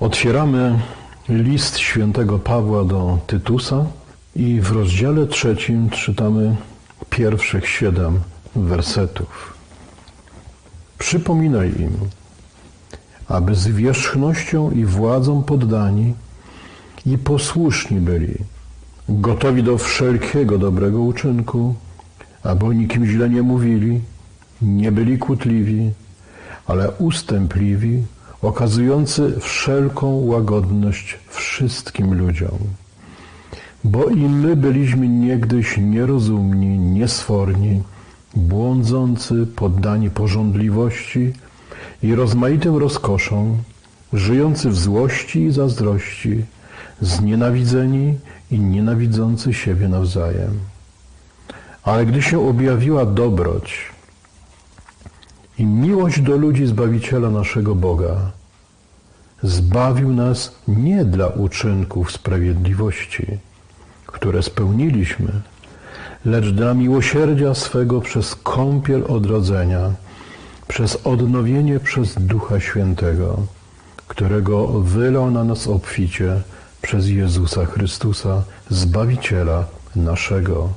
Otwieramy list świętego Pawła do Tytusa i w rozdziale trzecim czytamy pierwszych siedem wersetów. Przypominaj im, aby z wierzchnością i władzą poddani i posłuszni byli, gotowi do wszelkiego dobrego uczynku, aby o nikim źle nie mówili, nie byli kłótliwi, ale ustępliwi, okazujący wszelką łagodność wszystkim ludziom. Bo i my byliśmy niegdyś nierozumni, niesforni, błądzący, poddani pożądliwości i rozmaitym rozkoszom, żyjący w złości i zazdrości, znienawidzeni i nienawidzący siebie nawzajem. Ale gdy się objawiła dobroć i miłość do ludzi Zbawiciela naszego Boga, zbawił nas nie dla uczynków sprawiedliwości, które spełniliśmy, lecz dla miłosierdzia swego przez kąpiel odrodzenia, przez odnowienie przez Ducha Świętego, którego wylał na nas obficie przez Jezusa Chrystusa, Zbawiciela naszego,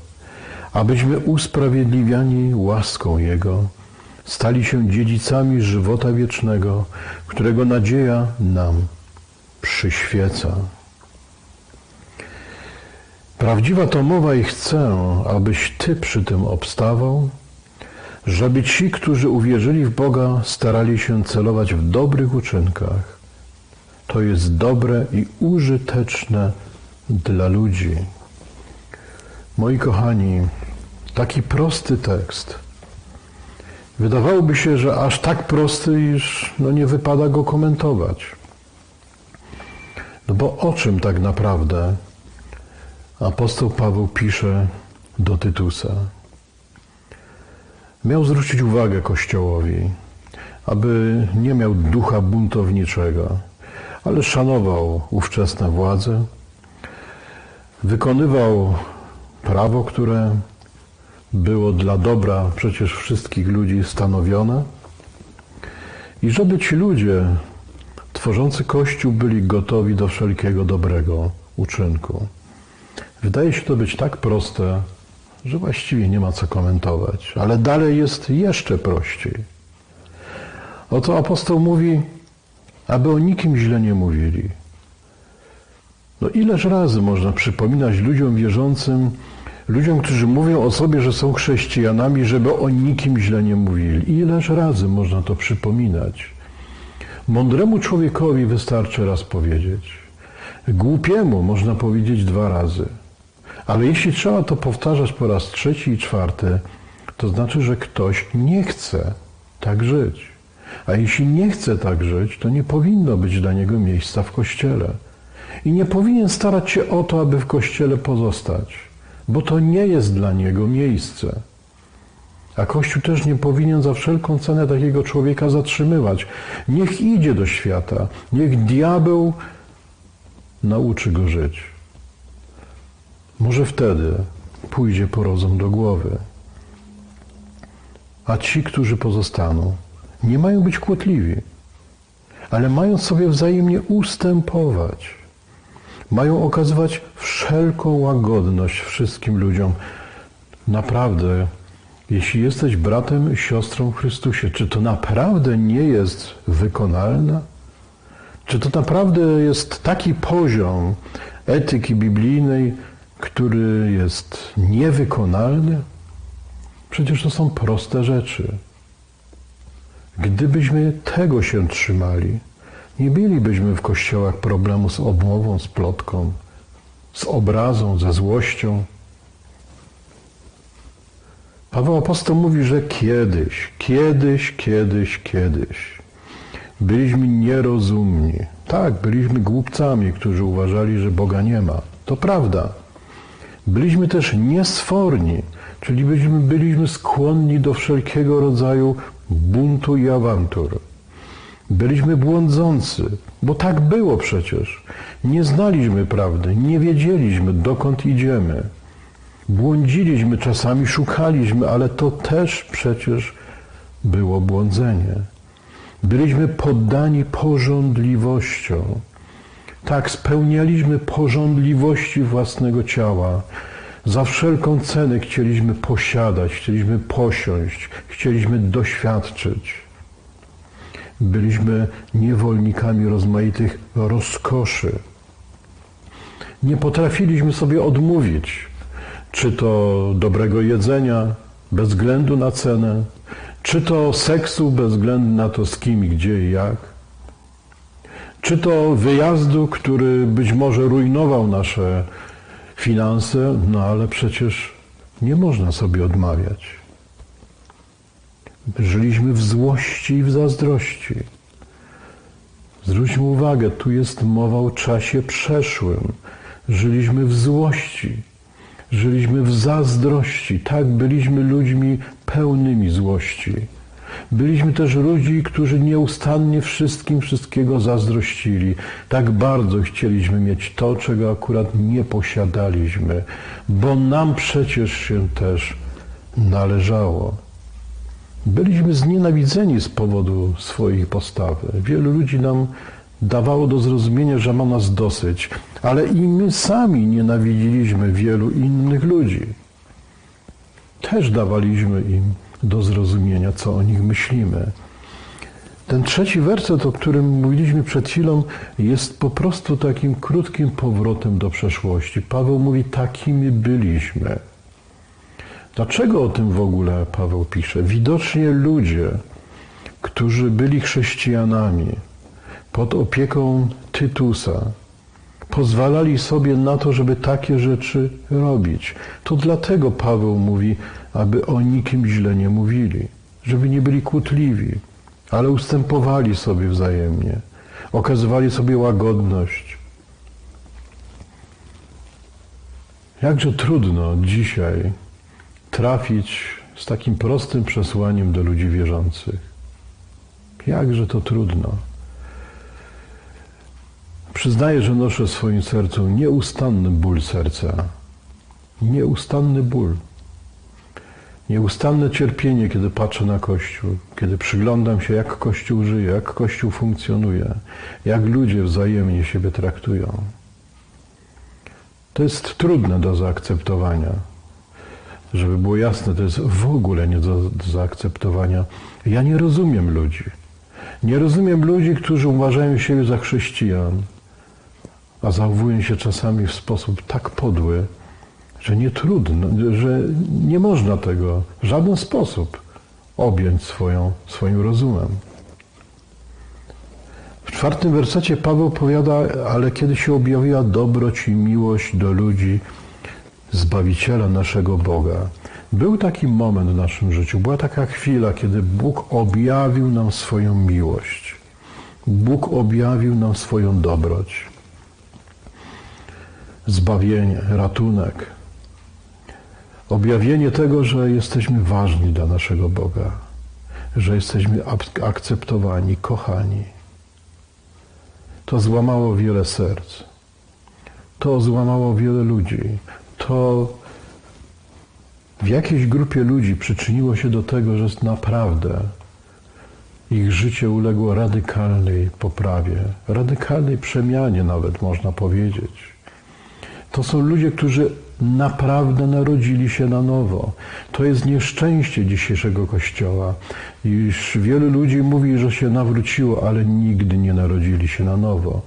abyśmy usprawiedliwiani łaską Jego, stali się dziedzicami żywota wiecznego, którego nadzieja nam przyświeca. Prawdziwa to mowa i chcę, abyś Ty przy tym obstawał, żeby ci, którzy uwierzyli w Boga, starali się celować w dobrych uczynkach. To jest dobre i użyteczne dla ludzi. Moi kochani, taki prosty tekst. Wydawałoby się, że aż tak prosty, iż no nie wypada go komentować. No bo o czym tak naprawdę apostoł Paweł pisze do Tytusa? Miał zwrócić uwagę Kościołowi, aby nie miał ducha buntowniczego, ale szanował ówczesne władze, wykonywał prawo, które było dla dobra przecież wszystkich ludzi stanowione i żeby ci ludzie tworzący Kościół byli gotowi do wszelkiego dobrego uczynku. Wydaje się to być tak proste, że właściwie nie ma co komentować, ale dalej jest jeszcze prościej. Oto apostoł mówi, aby o nikim źle nie mówili. No ileż razy można przypominać ludziom wierzącym, ludziom, którzy mówią o sobie, że są chrześcijanami, żeby o nikim źle nie mówili. Ileż razy można to przypominać? Mądremu człowiekowi wystarczy raz powiedzieć. Głupiemu można powiedzieć dwa razy. Ale jeśli trzeba to powtarzać po raz trzeci i czwarty, to znaczy, że ktoś nie chce tak żyć. A jeśli nie chce tak żyć, to nie powinno być dla niego miejsca w kościele. I nie powinien starać się o to, aby w kościele pozostać, bo to nie jest dla niego miejsce. A Kościół też nie powinien za wszelką cenę takiego człowieka zatrzymywać. Niech idzie do świata, niech diabeł nauczy go żyć. Może wtedy pójdzie po rozum do głowy. A ci, którzy pozostaną, nie mają być kłótliwi, ale mają sobie wzajemnie ustępować. Mają okazywać wszelką łagodność wszystkim ludziom. Naprawdę, jeśli jesteś bratem siostrą w Chrystusie, czy to naprawdę nie jest wykonalne? Czy to naprawdę jest taki poziom etyki biblijnej, który jest niewykonalny? Przecież to są proste rzeczy. Gdybyśmy tego się trzymali, nie mielibyśmy w kościołach problemu z obmową, z plotką, z obrazą, ze złością. Paweł Apostoł mówi, że kiedyś, kiedyś, kiedyś, kiedyś byliśmy nierozumni. Tak, byliśmy głupcami, którzy uważali, że Boga nie ma. To prawda. Byliśmy też niesforni, czyli byliśmy, byliśmy skłonni do wszelkiego rodzaju buntu i awantur. Byliśmy błądzący, bo tak było przecież. Nie znaliśmy prawdy, nie wiedzieliśmy, dokąd idziemy. Błądziliśmy, czasami szukaliśmy, ale to też przecież było błądzenie. Byliśmy poddani porządliwością. Tak, spełnialiśmy porządliwości własnego ciała. Za wszelką cenę chcieliśmy posiadać, chcieliśmy posiąść, chcieliśmy doświadczyć. Byliśmy niewolnikami rozmaitych rozkoszy. Nie potrafiliśmy sobie odmówić, czy to dobrego jedzenia, bez względu na cenę, czy to seksu, bez względu na to z kim, gdzie i jak, czy to wyjazdu, który być może rujnował nasze finanse, no ale przecież nie można sobie odmawiać. Żyliśmy w złości i w zazdrości. Zwróćmy uwagę, tu jest mowa o czasie przeszłym. Żyliśmy w złości, żyliśmy w zazdrości. Tak, byliśmy ludźmi pełnymi złości. Byliśmy też ludzi, którzy nieustannie wszystkim wszystkiego zazdrościli. Tak bardzo chcieliśmy mieć to, czego akurat nie posiadaliśmy, bo nam przecież się też należało. Byliśmy znienawidzeni z powodu swojej postawy. Wielu ludzi nam dawało do zrozumienia, że ma nas dosyć, ale i my sami nienawidziliśmy wielu innych ludzi. Też dawaliśmy im do zrozumienia, co o nich myślimy. Ten trzeci werset, o którym mówiliśmy przed chwilą, jest po prostu takim krótkim powrotem do przeszłości. Paweł mówi, takimi byliśmy. Dlaczego o tym w ogóle Paweł pisze? Widocznie ludzie, którzy byli chrześcijanami pod opieką Tytusa, pozwalali sobie na to, żeby takie rzeczy robić. To dlatego Paweł mówi, aby o nikim źle nie mówili, żeby nie byli kłótliwi, ale ustępowali sobie wzajemnie, okazywali sobie łagodność. Jakże trudno dzisiaj trafić z takim prostym przesłaniem do ludzi wierzących. Jakże to trudno. Przyznaję, że noszę w swoim sercu nieustanny ból serca. Nieustanny ból. Nieustanne cierpienie, kiedy patrzę na Kościół, kiedy przyglądam się, jak Kościół żyje, jak Kościół funkcjonuje, jak ludzie wzajemnie siebie traktują. To jest trudne do zaakceptowania. Żeby było jasne, to jest w ogóle nie do, do zaakceptowania. Ja nie rozumiem ludzi. Nie rozumiem ludzi, którzy uważają siebie za chrześcijan, a zachowują się czasami w sposób tak podły, że nie trudno, że nie można tego w żaden sposób objąć swoją, swoim rozumem. W czwartym wersecie Paweł powiada, ale kiedy się objawiła dobroć i miłość do ludzi, Zbawiciela naszego Boga. Był taki moment w naszym życiu, była taka chwila, kiedy Bóg objawił nam swoją miłość. Bóg objawił nam swoją dobroć. Zbawienie, ratunek. Objawienie tego, że jesteśmy ważni dla naszego Boga, że jesteśmy akceptowani, kochani. To złamało wiele serc. To złamało wiele ludzi to w jakiejś grupie ludzi przyczyniło się do tego, że naprawdę ich życie uległo radykalnej poprawie, radykalnej przemianie nawet można powiedzieć. To są ludzie, którzy naprawdę narodzili się na nowo. To jest nieszczęście dzisiejszego Kościoła, iż wielu ludzi mówi, że się nawróciło, ale nigdy nie narodzili się na nowo.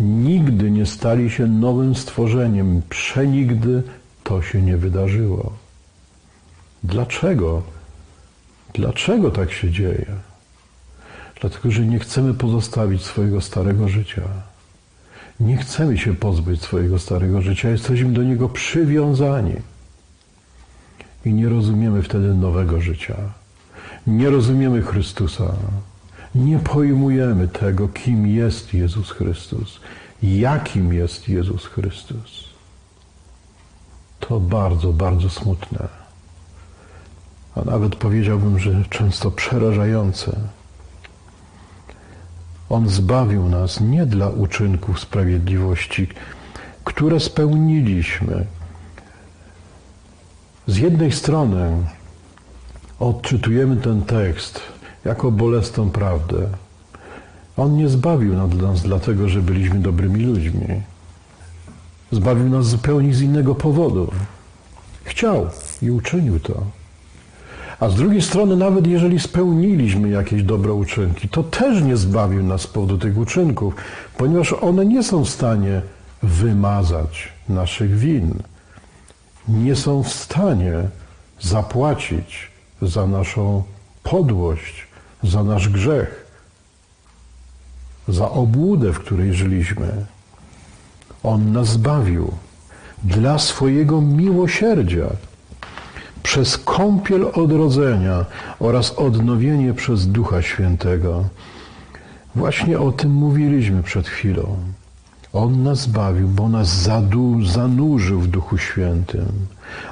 Nigdy nie stali się nowym stworzeniem, przenigdy to się nie wydarzyło. Dlaczego? Dlaczego tak się dzieje? Dlatego, że nie chcemy pozostawić swojego starego życia. Nie chcemy się pozbyć swojego starego życia, jesteśmy do niego przywiązani. I nie rozumiemy wtedy nowego życia. Nie rozumiemy Chrystusa. Nie pojmujemy tego, kim jest Jezus Chrystus, jakim jest Jezus Chrystus to bardzo, bardzo smutne. A nawet powiedziałbym, że często przerażające. On zbawił nas nie dla uczynków sprawiedliwości, które spełniliśmy. Z jednej strony odczytujemy ten tekst jako bolesną prawdę, On nie zbawił nas dlatego, że byliśmy dobrymi ludźmi. Zbawił nas zupełnie z innego powodu. Chciał i uczynił to. A z drugiej strony, nawet jeżeli spełniliśmy jakieś dobre uczynki, to też nie zbawił nas z powodu tych uczynków, ponieważ one nie są w stanie wymazać naszych win. Nie są w stanie zapłacić za naszą podłość, za nasz grzech, za obłudę, w której żyliśmy. On nas zbawił dla swojego miłosierdzia przez kąpiel odrodzenia oraz odnowienie przez Ducha Świętego. Właśnie o tym mówiliśmy przed chwilą. On nas zbawił, bo nas zanurzył w Duchu Świętym.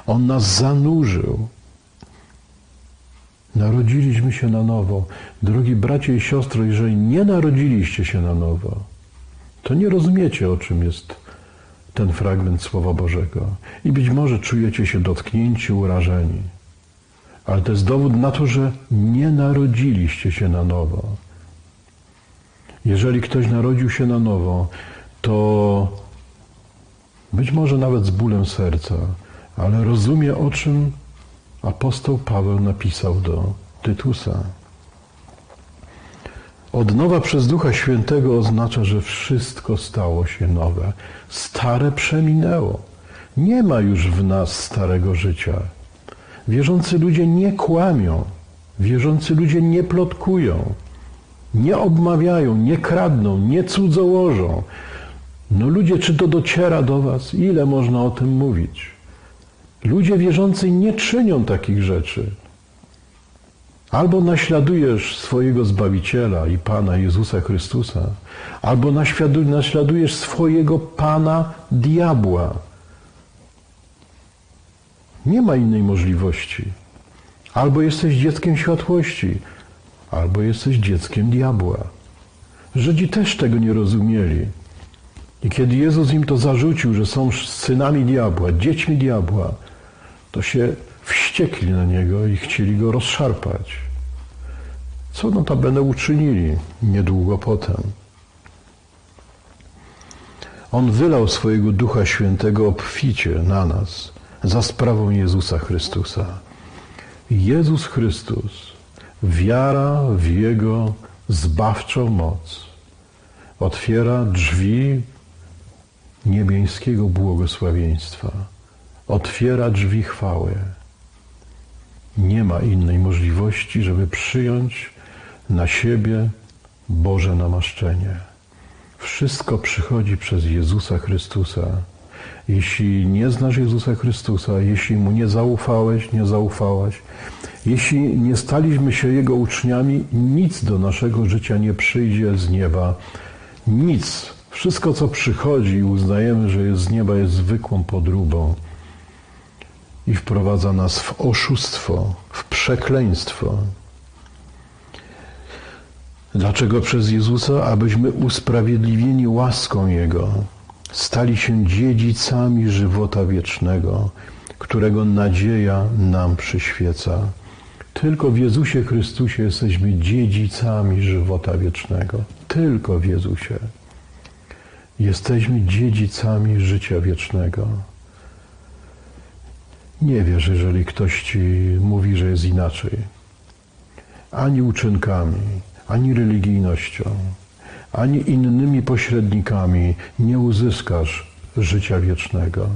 On nas zanurzył. Narodziliśmy się na nowo. Drogi bracie i siostry, jeżeli nie narodziliście się na nowo, to nie rozumiecie, o czym jest ten fragment Słowa Bożego. I być może czujecie się dotknięci, urażeni. Ale to jest dowód na to, że nie narodziliście się na nowo. Jeżeli ktoś narodził się na nowo, to być może nawet z bólem serca, ale rozumie, o czym apostoł Paweł napisał do Tytusa. Odnowa przez Ducha Świętego oznacza, że wszystko stało się nowe. Stare przeminęło. Nie ma już w nas starego życia. Wierzący ludzie nie kłamią. Wierzący ludzie nie plotkują. Nie obmawiają, nie kradną, nie cudzołożą. No ludzie, czy to dociera do was? Ile można o tym mówić? Ludzie wierzący nie czynią takich rzeczy. Albo naśladujesz swojego Zbawiciela i Pana Jezusa Chrystusa, albo naśladujesz swojego Pana diabła. Nie ma innej możliwości. Albo jesteś dzieckiem światłości, albo jesteś dzieckiem diabła. Żydzi też tego nie rozumieli. I kiedy Jezus im to zarzucił, że są synami diabła, dziećmi diabła, to się wściekli na niego i chcieli go rozszarpać. Co notabene uczynili niedługo potem. On wylał swojego Ducha Świętego obficie na nas za sprawą Jezusa Chrystusa. Jezus Chrystus, wiara w Jego zbawczą moc, otwiera drzwi niebieskiego błogosławieństwa, otwiera drzwi chwały. Nie ma innej możliwości, żeby przyjąć na siebie Boże namaszczenie. Wszystko przychodzi przez Jezusa Chrystusa. Jeśli nie znasz Jezusa Chrystusa, jeśli Mu nie zaufałeś, nie zaufałaś, jeśli nie staliśmy się Jego uczniami, nic do naszego życia nie przyjdzie z nieba. Nic. Wszystko, co przychodzi i uznajemy, że jest z nieba, jest zwykłą podróbą i wprowadza nas w oszustwo, w przekleństwo. Dlaczego przez Jezusa? Abyśmy usprawiedliwieni łaską Jego stali się dziedzicami żywota wiecznego, którego nadzieja nam przyświeca. Tylko w Jezusie Chrystusie jesteśmy dziedzicami żywota wiecznego. Tylko w Jezusie. Jesteśmy dziedzicami życia wiecznego. Nie wiesz, jeżeli ktoś ci mówi, że jest inaczej. Ani uczynkami, ani religijnością, ani innymi pośrednikami nie uzyskasz życia wiecznego.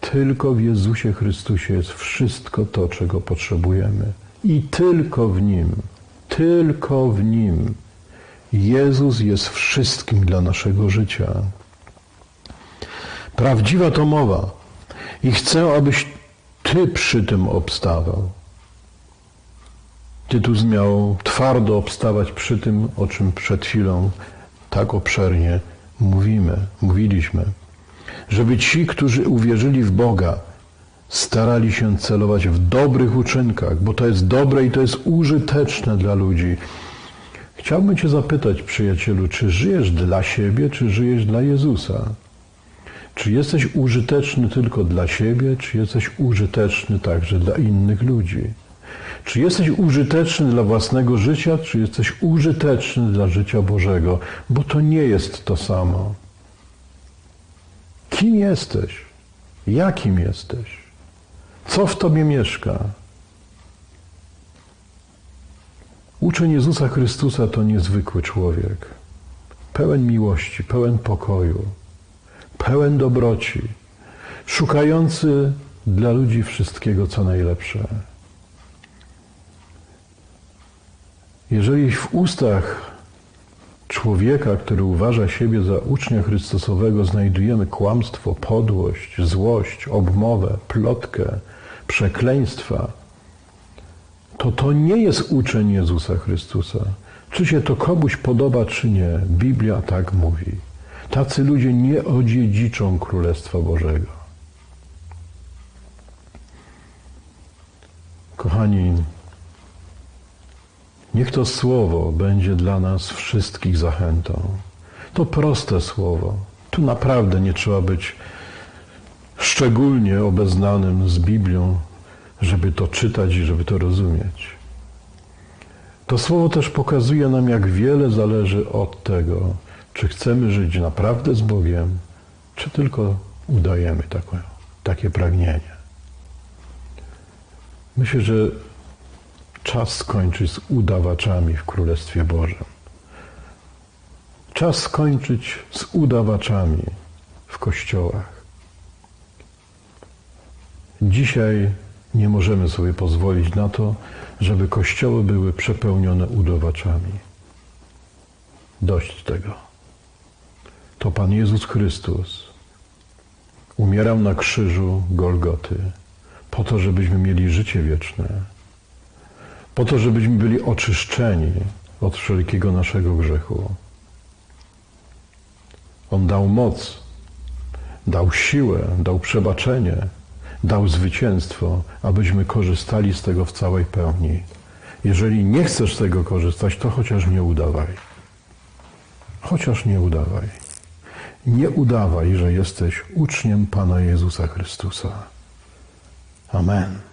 Tylko w Jezusie Chrystusie jest wszystko to, czego potrzebujemy. I tylko w Nim, tylko w Nim. Jezus jest wszystkim dla naszego życia. Prawdziwa to mowa. I chcę, abyś Ty przy tym obstawał. Tytus miał twardo obstawać przy tym, o czym przed chwilą tak obszernie mówimy, mówiliśmy. Żeby ci, którzy uwierzyli w Boga, starali się celować w dobrych uczynkach, bo to jest dobre i to jest użyteczne dla ludzi. Chciałbym Cię zapytać, przyjacielu, czy żyjesz dla siebie, czy żyjesz dla Jezusa? Czy jesteś użyteczny tylko dla siebie, czy jesteś użyteczny także dla innych ludzi? Czy jesteś użyteczny dla własnego życia, czy jesteś użyteczny dla życia Bożego? Bo to nie jest to samo. Kim jesteś? Jakim jesteś? Co w tobie mieszka? Uczeń Jezusa Chrystusa to niezwykły człowiek. Pełen miłości, pełen pokoju, pełen dobroci, szukający dla ludzi wszystkiego, co najlepsze. Jeżeli w ustach człowieka, który uważa siebie za ucznia Chrystusowego, znajdujemy kłamstwo, podłość, złość, obmowę, plotkę, przekleństwa, to to nie jest uczeń Jezusa Chrystusa. Czy się to komuś podoba, czy nie, Biblia tak mówi. Tacy ludzie nie odziedziczą Królestwa Bożego. Kochani, niech to słowo będzie dla nas wszystkich zachętą. To proste słowo. Tu naprawdę nie trzeba być szczególnie obeznanym z Biblią, żeby to czytać i żeby to rozumieć. To słowo też pokazuje nam, jak wiele zależy od tego, czy chcemy żyć naprawdę z Bogiem, czy tylko udajemy takie, pragnienie. Myślę, że czas skończyć z udawaczami w Królestwie Bożym. Czas skończyć z udawaczami w kościołach. Dzisiaj nie możemy sobie pozwolić na to, żeby kościoły były przepełnione udawaczami. Dość tego. To Pan Jezus Chrystus umierał na krzyżu Golgoty po to, żebyśmy mieli życie wieczne, po to, żebyśmy byli oczyszczeni od wszelkiego naszego grzechu. On dał moc, dał siłę, dał przebaczenie, dał zwycięstwo, abyśmy korzystali z tego w całej pełni. Jeżeli nie chcesz z tego korzystać, to chociaż nie udawaj. Chociaż nie udawaj. Nie udawaj, że jesteś uczniem Pana Jezusa Chrystusa. Amen.